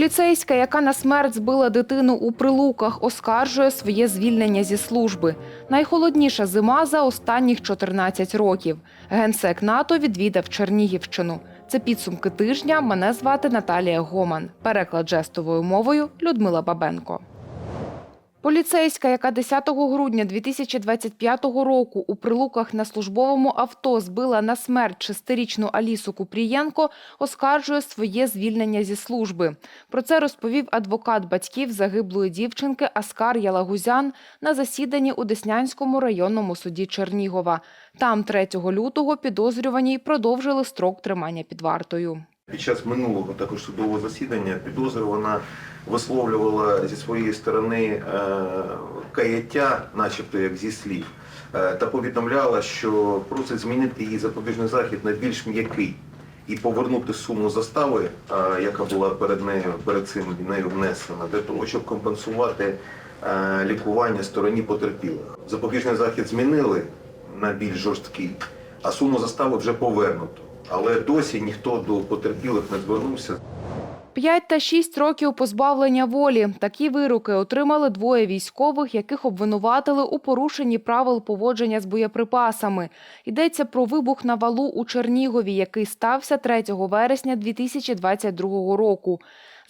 Поліцейська, яка на смерть збила дитину у прилуках, оскаржує своє звільнення зі служби. Найхолодніша зима за останніх 14 років. Генсек НАТО відвідав Чернігівщину. Це підсумки тижня. Мене звати Наталія Гоман. Переклад жестовою мовою Людмила Бабенко. Поліцейська, яка 10 грудня 2025 року у прилуках на службовому авто збила на смерть шестирічну Алісу Купрієнко, оскаржує своє звільнення зі служби. Про це розповів адвокат батьків загиблої дівчинки Аскар Ялагузян на засіданні у Деснянському районному суді Чернігова. Там 3 лютого підозрюваній продовжили строк тримання під вартою. Під час минулого також судового засідання підозрювана висловлювала зі своєї сторони е, каяття, начебто як зі слів, е, та повідомляла, що просить змінити її запобіжний захід на більш м'який і повернути суму застави, е, яка була перед нею перед цим нею внесена, для того, щоб компенсувати лікування стороні потерпілих. Запобіжний захід змінили на більш жорсткий, а суму застави вже повернуто. Але досі ніхто до потерпілих не звернувся. П'ять та шість років позбавлення волі. Такі вироки отримали двоє військових, яких обвинуватили у порушенні правил поводження з боєприпасами. Йдеться про вибух на валу у Чернігові, який стався 3 вересня 2022 року.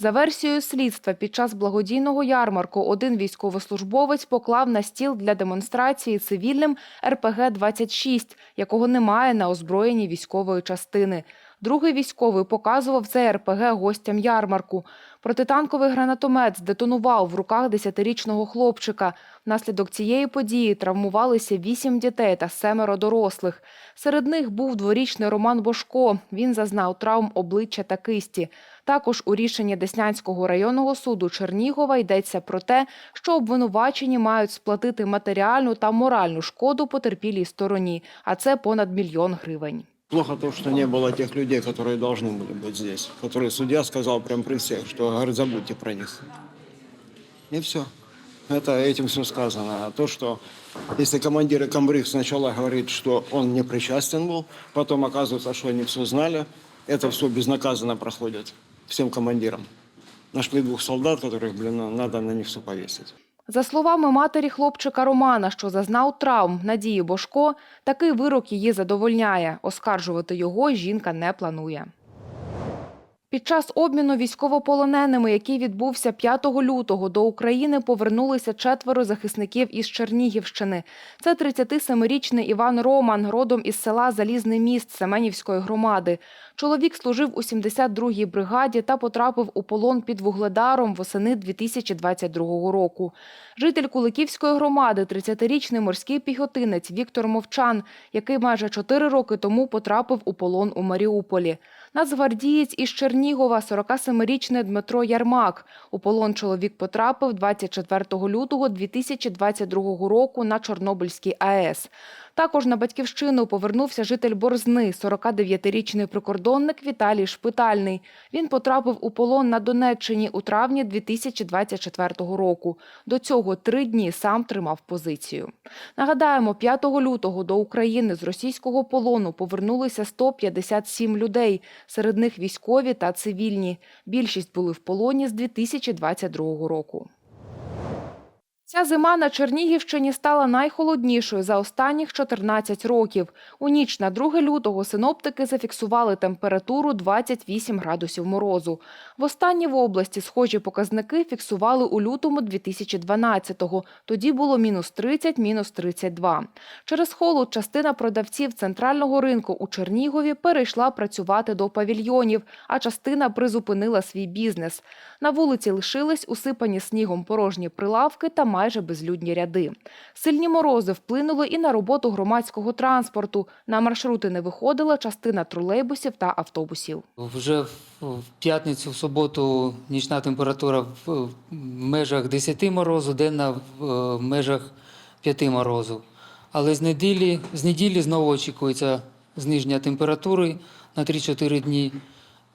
За версією слідства, під час благодійного ярмарку один військовослужбовець поклав на стіл для демонстрації цивільним РПГ-26, якого немає на озброєнні військової частини. Другий військовий показував цей РПГ гостям ярмарку. Протитанковий гранатомет здетонував в руках десятирічного хлопчика. Внаслідок цієї події травмувалися вісім дітей та семеро дорослих. Серед них був дворічний Роман Бошко. Він зазнав травм обличчя та кисті. Також у рішенні Деснянського районного суду Чернігова йдеться про те, що обвинувачені мають сплатити матеріальну та моральну шкоду потерпілій стороні, а це понад мільйон гривень. Плохо то, что не было тех людей, которые должны были быть здесь. Которые судья сказал прям при всех, что, говорит, забудьте про них. И все. Это этим все сказано. А то, что если командир и комбриг сначала говорит, что он не причастен был, потом оказывается, что они все знали, это все безнаказанно проходит всем командирам. Нашли двух солдат, которых, блин, надо на них все повесить. За словами матері хлопчика Романа, що зазнав травм Надії Бошко, такий вирок її задовольняє. Оскаржувати його жінка не планує. Під час обміну військовополоненими, який відбувся 5 лютого, до України повернулися четверо захисників із Чернігівщини. Це 37-річний Іван Роман, родом із села Залізний міст Семенівської громади. Чоловік служив у 72-й бригаді та потрапив у полон під Вугледаром восени 2022 року. Житель Куликівської громади, 30-річний морський піхотинець Віктор Мовчан, який майже 4 роки тому потрапив у полон у Маріуполі. Нацгвардієць із Чернігова, 47-річний Дмитро Ярмак. У полон чоловік потрапив 24 лютого 2022 року на Чорнобильській АЕС. Також на батьківщину повернувся житель Борзни, 49-річний прикордонник Віталій Шпитальний. Він потрапив у полон на Донеччині у травні 2024 року. До цього три дні сам тримав позицію. Нагадаємо, 5 лютого до України з російського полону повернулися 157 людей. Серед них військові та цивільні. Більшість були в полоні з 2022 року. Ця зима на Чернігівщині стала найхолоднішою за останніх 14 років. У ніч на 2 лютого синоптики зафіксували температуру 28 градусів морозу. Востаннє в області схожі показники фіксували у лютому 2012-го. Тоді було мінус 30, мінус 32. Через холод частина продавців центрального ринку у Чернігові перейшла працювати до павільйонів, а частина призупинила свій бізнес. На вулиці лишились усипані снігом порожні прилавки та майже безлюдні ряди. Сильні морози вплинули і на роботу громадського транспорту. На маршрути не виходила частина тролейбусів та автобусів. Вже в п'ятницю, в суботу нічна температура в межах 10 морозу, денна в межах 5 морозу. Але з неділі, з неділі знову очікується зниження температури на 3-4 дні.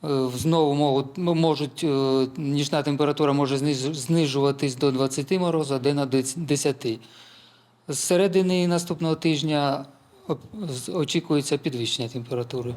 Е, Знову можуть, е, нічна температура може знижуватись до 20 морозу, а денна до 10. З середини наступного тижня очікується підвищення температури.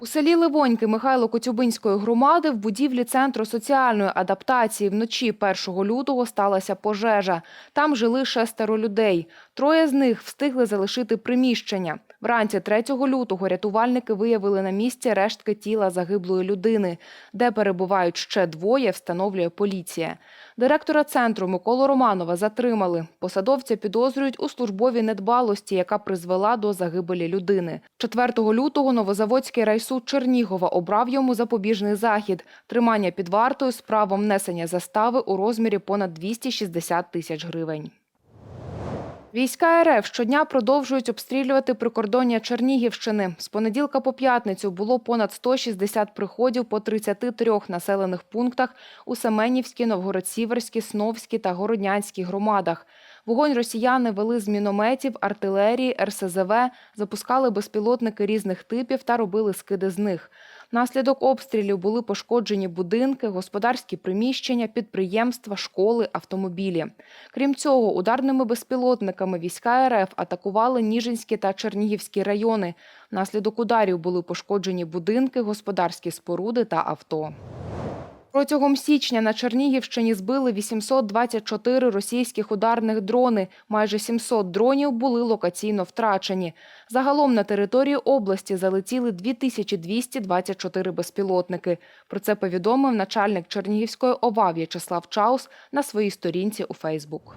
У селі Ливоньки Михайло Коцюбинської громади в будівлі Центру соціальної адаптації вночі 1 лютого сталася пожежа. Там жили шестеро людей. Троє з них встигли залишити приміщення. Вранці 3 лютого рятувальники виявили на місці рештки тіла загиблої людини. Де перебувають ще двоє, встановлює поліція. Директора центру Миколу Романова затримали. Посадовця підозрюють у службовій недбалості, яка призвела до загибелі людини. 4 лютого Новозаводський райсуд Чернігова обрав йому запобіжний захід – тримання під вартою з правом внесення застави у розмірі понад 260 тисяч гривень. Війська РФ щодня продовжують обстрілювати прикордоння Чернігівщини. З понеділка по п'ятницю було понад 160 приходів по 33 населених пунктах у Семенівській, Новгород-Сіверській, Сновській та Городнянській громадах. Вогонь росіяни вели з мінометів, артилерії, РСЗВ, запускали безпілотники різних типів та робили скиди з них. Внаслідок обстрілів були пошкоджені будинки, господарські приміщення, підприємства, школи, автомобілі. Крім цього, ударними безпілотниками війська РФ атакували Ніжинські та Чернігівські райони. Внаслідок ударів були пошкоджені будинки, господарські споруди та авто. Протягом січня на Чернігівщині збили 824 російських ударних дрони. Майже 700 дронів були локаційно втрачені. Загалом на території області залетіли 2224 безпілотники. Про це повідомив начальник Чернігівської ОВА В'ячеслав Чаус на своїй сторінці у Фейсбук.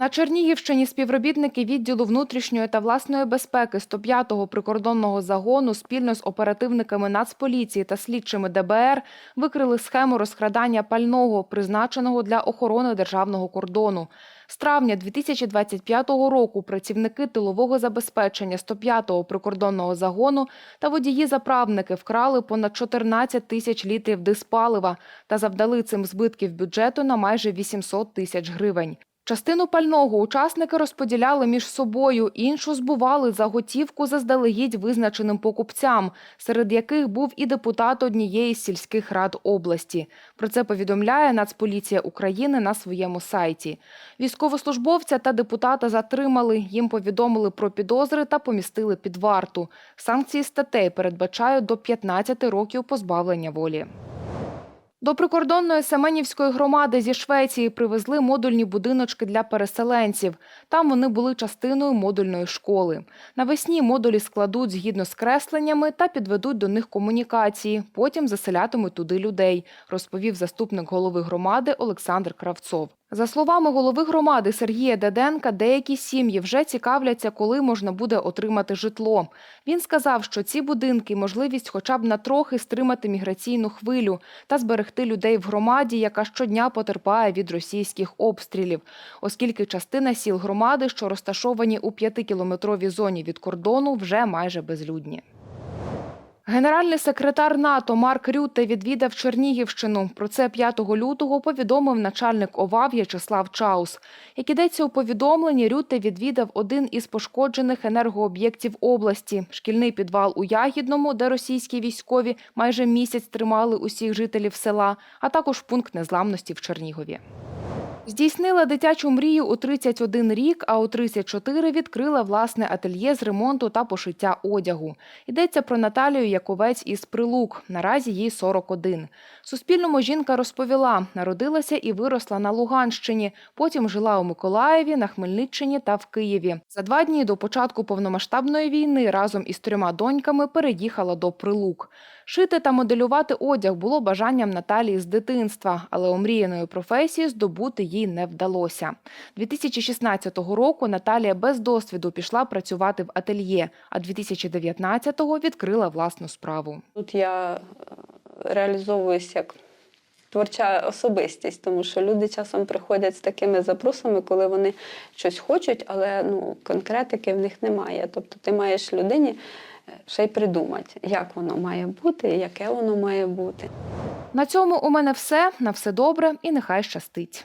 На Чернігівщині співробітники відділу внутрішньої та власної безпеки 105-го прикордонного загону спільно з оперативниками Нацполіції та слідчими ДБР викрили схему розкрадання пального, призначеного для охорони державного кордону. З травня 2025 року працівники тилового забезпечення 105-го прикордонного загону та водії-заправники вкрали понад 14 тисяч літрів диспалива та завдали цим збитків бюджету на майже 800 тисяч гривень. Частину пального учасники розподіляли між собою, іншу збували за готівку заздалегідь визначеним покупцям, серед яких був і депутат однієї з сільських рад області. Про це повідомляє Нацполіція України на своєму сайті. Військовослужбовця та депутата затримали, їм повідомили про підозри та помістили під варту. Санкції статей передбачають до 15 років позбавлення волі. До прикордонної Семенівської громади зі Швеції привезли модульні будиночки для переселенців. Там вони були частиною модульної школи. Навесні модулі складуть згідно з кресленнями та підведуть до них комунікації. Потім заселятимуть туди людей, розповів заступник голови громади Олександр Кравцов. За словами голови громади Сергія Деденка, деякі сім'ї вже цікавляться, коли можна буде отримати житло. Він сказав, що ці будинки – можливість хоча б на трохи стримати міграційну хвилю та зберегти людей в громаді, яка щодня потерпає від російських обстрілів, оскільки частина сіл громади, що розташовані у п'ятикілометровій зоні від кордону, вже майже безлюдні. Генеральний секретар НАТО Марк Рютте відвідав Чернігівщину. Про це 5 лютого повідомив начальник ОВА В'ячеслав Чаус. Як ідеться у повідомленні, Рютте відвідав один із пошкоджених енергооб'єктів області – шкільний підвал у Ягідному, де російські військові майже місяць тримали усіх жителів села, а також пункт незламності в Чернігові. Здійснила дитячу мрію у 31 рік, а у 34 відкрила власне ательє з ремонту та пошиття одягу. Йдеться про Наталію Яковець із Прилук. Наразі їй 41. Суспільному жінка розповіла, народилася і виросла на Луганщині. Потім жила у Миколаєві, на Хмельниччині та в Києві. За два дні до початку повномасштабної війни разом із трьома доньками переїхала до Прилук. Шити та моделювати одяг було бажанням Наталії з дитинства, але омріяної професії здобути їй не вдалося. 2016 року Наталія без досвіду пішла працювати в ательє, а 2019-го відкрила власну справу. Тут я реалізовуюся реалізовуюсь як творча особистість, тому що люди часом приходять з такими запросами, коли вони щось хочуть, але ну, конкретики в них немає. Тобто ти маєш людині е, ще й придумати, як воно має бути, яке воно має бути. На цьому у мене все. На все добре і нехай щастить.